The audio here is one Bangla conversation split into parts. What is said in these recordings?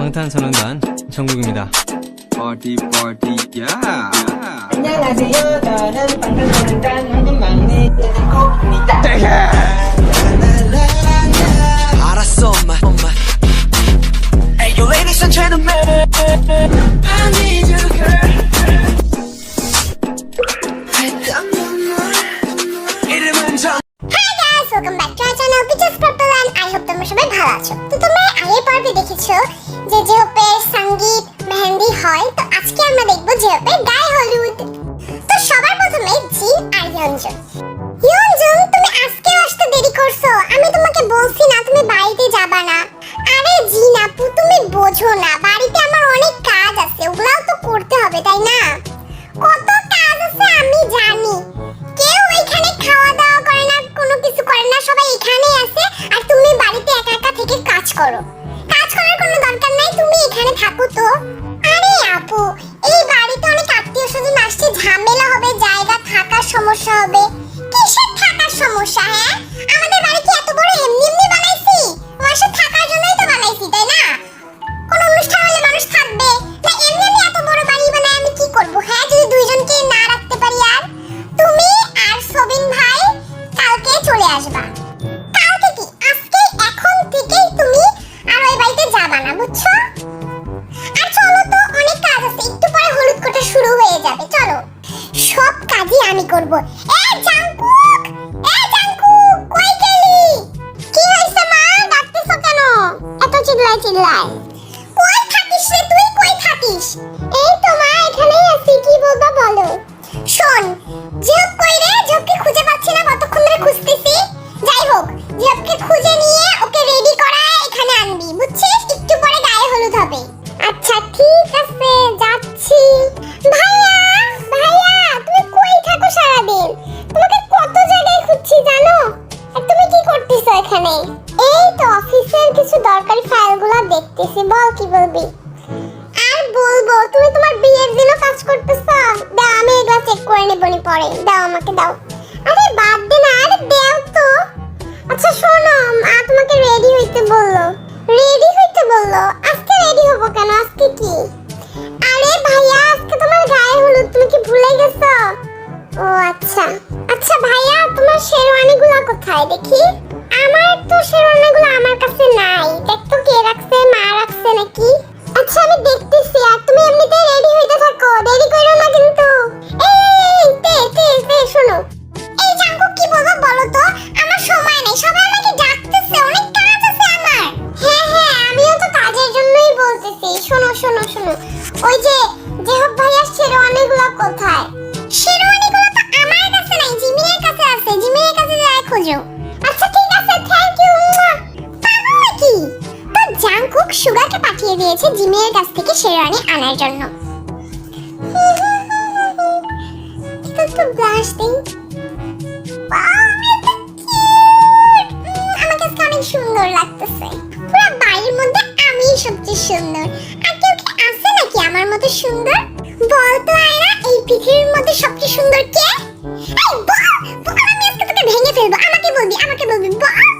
방탄소년단 정국입니다. party party yeah 안녕하세요. 저는 방탄소년단 한국 막내 세진콕입니다. জেহপের গায়ে হলুদ। তো সবার প্রথমে জি আর ফাইলগুলো দেখতেছি, বল কি বলবি? আর বলব, তুমি তোমার বিয়ের দিনও কাজ করতেছো? দাও, আমি এগুলো চেক করে নেব নি পরে। দাও আমাকে, দাও। আরে বাদ দে না, আরে দাও তো। আচ্ছা শোনো, মা তোমাকে রেডি হইতে বলল। রেডি হইতে বলল? আজকে রেডি হব কেন? আজকে কি? আরে ভাইয়া, আজকে তোমার গায়ে হলুদ, তুমি কি ভুলে গেছো? ও আচ্ছা। আচ্ছা ভাইয়া, তোমার শেরওয়ানিগুলো কোথায়? দেখি। আমার তো শেরওয়ানিগুলো আমার কাছে নাই। দেখ তো কে রাখছে মা রাখছে নাকি? জিমিনের কাছ থেকে শেরওয়ানি আনার জন্য। বাড়ির মধ্যে আমি সবচেয়ে সুন্দর। নাকি আমার সুন্দর? পৃথিবীর মধ্যে সবচেয়ে সুন্দর কে? বল, আমি আজকে তোকে ভেঙে ফেলব। আমাকে বলবি আমাকে বলবি, বল।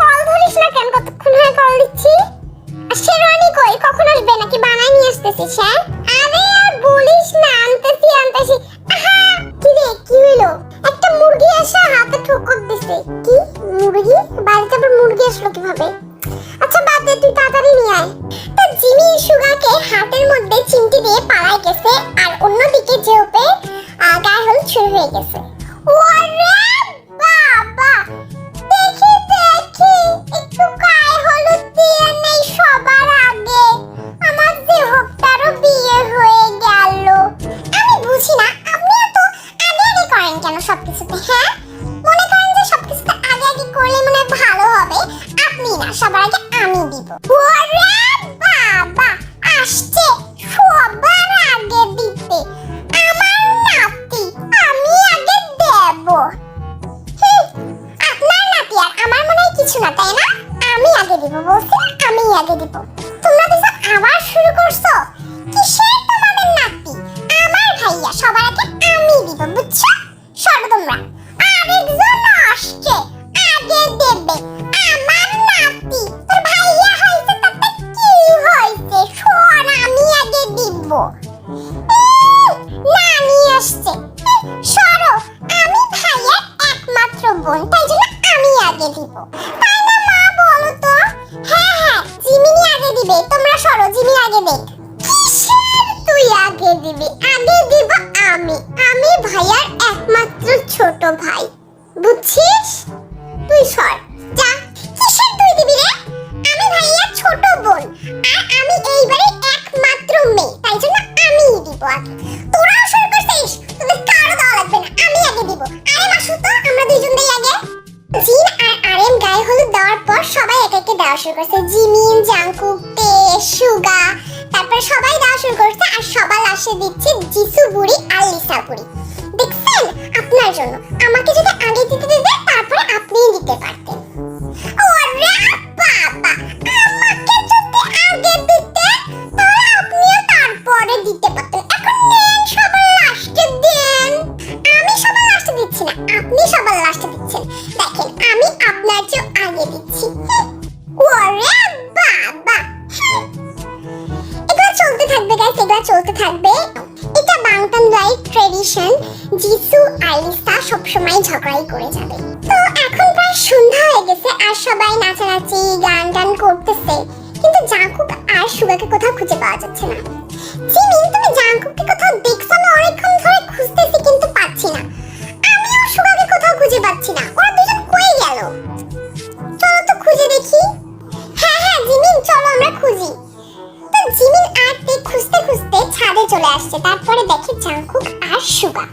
কল ধরিস না কেন? কতক্ষণ হয়ে কল দিচ্ছি? আর শেরওয়ানি কই? কখন আসবে? নাকি বানাই নিয়ে আসতেছিস হ্যাঁ? আরে আর বলিস না, আনতেছি আনতেছি। আহা! কি রে, কি হইল? একটা মুরগি এসে হাতে ঠোকর দিছে। কি? মুরগি? বাড়িতে আবার মুরগি আসলো কীভাবে? আচ্ছা বাদ দে, তুই তাড়াতাড়ি নিয়ে আয়। তো জিমি সুগাকে হাতের মধ্যে চিমটি দিয়ে você é a minha Deadpool. ছোট ভাই, বুঝছিস? তুই সর, যা। কিসের তুই দিবি রে? আমি ভাইয়ার ছোট বোন, আর আমি এইবারে একমাত্র মেয়ে, তাই জন্য আমিই দিব আগে তোরাও শুরু করছিস? তোদের কারও দেওয়া লাগবে না, আমি আগে দিব। আরে মাসু তো আমরা দুইজন দেই আগে। জিন আর আরএম গায়ে হলুদ দেওয়ার পর সবাই একে একে দেওয়া শুরু করছে। লাইক ট্রেডিশন জিসু আলিসা সবসময় ঝগড়াই করে যাবে। তো এখন প্রায় সন্ধ্যা হয়ে গেছে আর সবাই নাচানাচি গান গান করতেছে। কিন্তু জাঙ্কুক আর সুগাকে কোথাও খুঁজে পাওয়া যাচ্ছে না। জিমিন তুমি জাঙ্কুককে কোথাও দেখছ না? অনেকক্ষণ ধরে খুঁজতেছি কিন্তু পাচ্ছি না। আমিও সুগাকে কোথাও খুঁজে পাচ্ছি না। আসছে। তারপরে দেখে জাংকুক আর সুগা।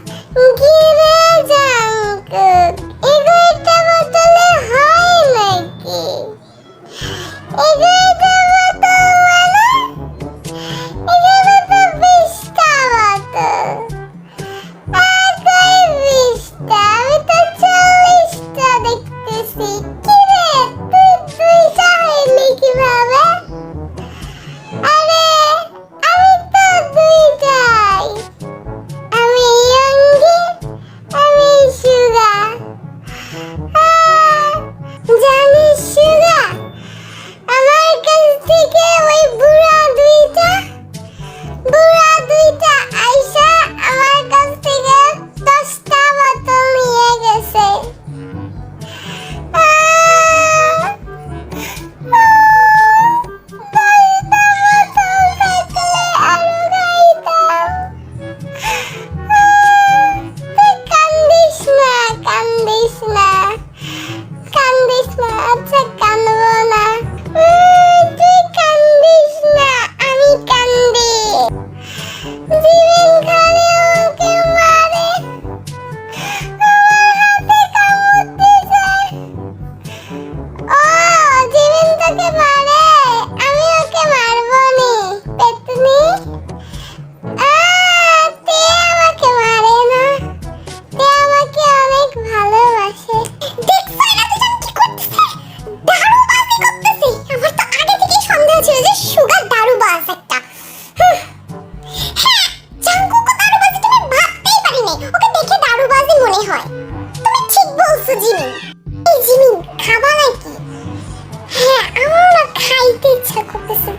ইচ্ছা করতেছে।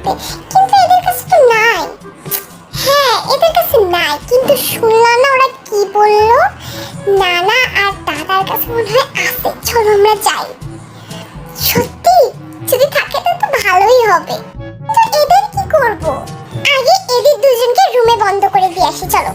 কিন্তু এদের কাছে তো নাই। হ্যাঁ এদের কাছে নাই। কিন্তু শুনলাম না ওরা কি বলল? নানা আর দাদার কাছে মনে হয় আছে। চলো আমরা যাই। সত্যি? যদি থাকে তো তো ভালোই হবে। তো এদের কি করব? আগে এদের দুজনকে রুমে বন্ধ করে দিয়ে আসি, চলো।